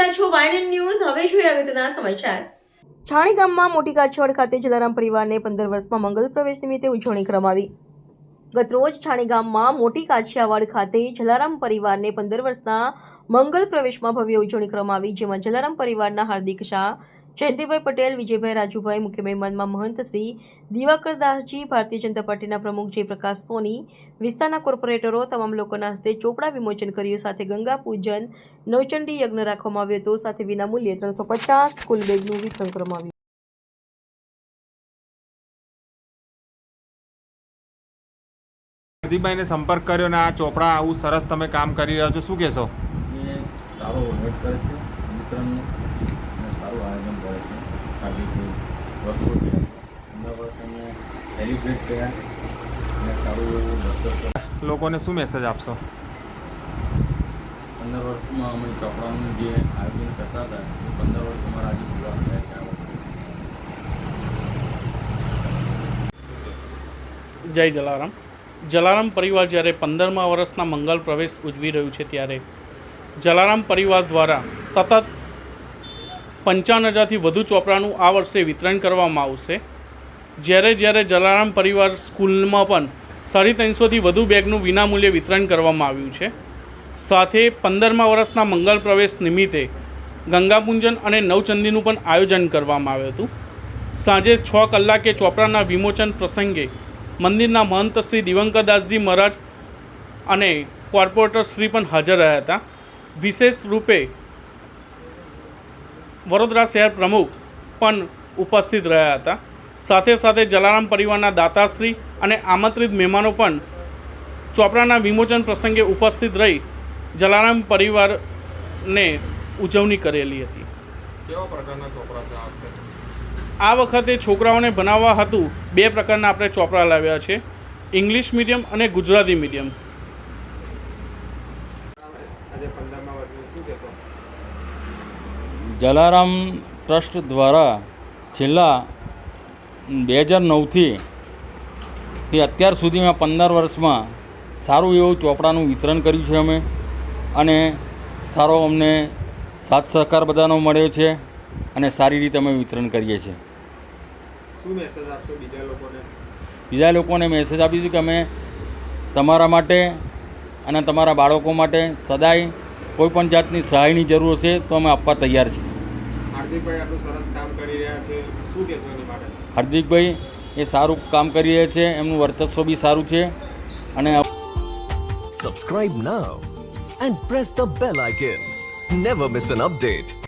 રહ્યા છો વાયનન ન્યૂઝ. હવે જોઈએ અગત્યના સમાચાર. છાણી ગામમાં મોટી કાછવાડ ખાતે જલારામ પરિવારને પંદર વર્ષમાં મંગલ પ્રવેશ નિમિત્તે ઉજવણી કરવામાં આવી ગતરોજ છાણી ગામમાં મોટી કાછિયાવાડ ખાતે જલારામ પરિવારને પંદર વર્ષના મંગલ પ્રવેશમાં ભવ્ય ઉજવણી કરવામાં આવી જેમાં જલારામ પરિવારના હાર્દિક શાહ જયંતિભાઈ પટેલ વિજયભાઈ રાજુભાઈ મુખ્ય મહેમાનમાં મહંત શ્રી દિવાકર દાસજી ભારતીય જનતા પાર્ટીના પ્રમુખ જયપ્રકાશ સોની વિસ્તારના કોર્પોરેટરો તમામ લોકોના હસ્તે ચોપડા વિમોચન કર્યું સાથે ગંગા પૂજન નવચંડી યજ્ઞ રાખવામાં આવ્યો હતો સાથે વિનામૂલ્યે ત્રણસો પચાસ સ્કૂલ બેગનું વિતરણ કરવામાં આવ્યું. પ્રદીપભાઈને સંપર્ક કર્યો ને આ ચોપડા આવું સરસ તમે કામ કરી રહ્યા છો શું કહેશો? સારો વહીવટ કરે છે વિતરણનું. સારું આયોજન કરે છે. હાર્દિક છે પંદર વર્ષ અમે સેલિબ્રેટ કર્યા. અને સારું એવું લોકોને શું મેસેજ આપશો? પંદર વર્ષમાં અમે ચોપડાનું જે આયોજન કરતા હતા એ પંદર વર્ષ અમારા આજે પૂરા થયા છે આ વર્ષે. જય જલારામ. જલારામ પરિવાર જ્યારે પંદરમા વર્ષના મંગલ પ્રવેશ ઉજવી રહ્યું છે ત્યારે જલારામ પરિવાર દ્વારા સતત પંચાવન હજારથી વધુ ચોપડાનું આ વર્ષે વિતરણ કરવામાં આવશે. જ્યારે જ્યારે જલારામ પરિવાર સ્કૂલમાં પણ સાડી ત્રણસોથી વધુ બેગનું વિનામૂલ્યે વિતરણ કરવામાં આવ્યું છે. સાથે પંદરમા વર્ષના મંગલ પ્રવેશ નિમિત્તે ગંગાપૂંજન અને નવચંદીનું પણ આયોજન કરવામાં આવ્યું હતું. સાંજે છ કલાકે ચોપડાના વિમોચન પ્રસંગે મંદિરના મહંત શ્રી દિવંકરદાસજી મહારાજ અને કોર્પોરેટર શ્રી પણ હાજર રહ્યા હતા. વિશેષ રૂપે વડોદરા શહેર પ્રમુખ પણ ઉપસ્થિત રહ્યા હતા. સાથે સાથે જલારામ પરિવારના દાતાશ્રી અને આમંત્રિત મહેમાનો પણ ચોપડાના વિમોચન પ્રસંગે ઉપસ્થિત રહી જલારામ પરિવારને ઉજવણી કરેલી હતી. કેવા પ્રકારના ચોપડા છે આ વખતે? આ વખતે છોકરાઓને ભણાવવા હતું બે પ્રકારના આપણે ચોપડા લાવ્યા છે. ઇંગ્લિશ મીડિયમ અને ગુજરાતી મીડિયમ આજે પંદરમાં વર્ષની શું કહેશો જલારામ ટ્રસ્ટ દ્વારા છેલ્લા બે હજાર નવથી તે અત્યાર સુધીમાં પંદર વર્ષમાં સારું એવું ચોપડાનું વિતરણ કર્યું છે અમે. અને સારો અમને સાથ સહકાર બધાનો મળ્યો છે અને સારી રીતે અમે વિતરણ કરીએ છીએ. શું મેસેજ આપશો બીજા લોકોને? બીજા લોકોને મેસેજ આપીશું કે અમે તમારા માટે અને તમારા બાળકો માટે સદાય કોઈ પણ જાતની સહાયની જરૂર હશે તો અમે આપવા તૈયાર છીએ. હાર્દિકભાઈ આટલું સરસ કામ કરી રહ્યા છે. શું કહેશો એની માટે? હાર્દિકભાઈ એ સારું કામ કરી રહ્યા છે એમનું વર્ચસ્વ બી સારું છે અને Subscribe now and press the bell icon never miss an update.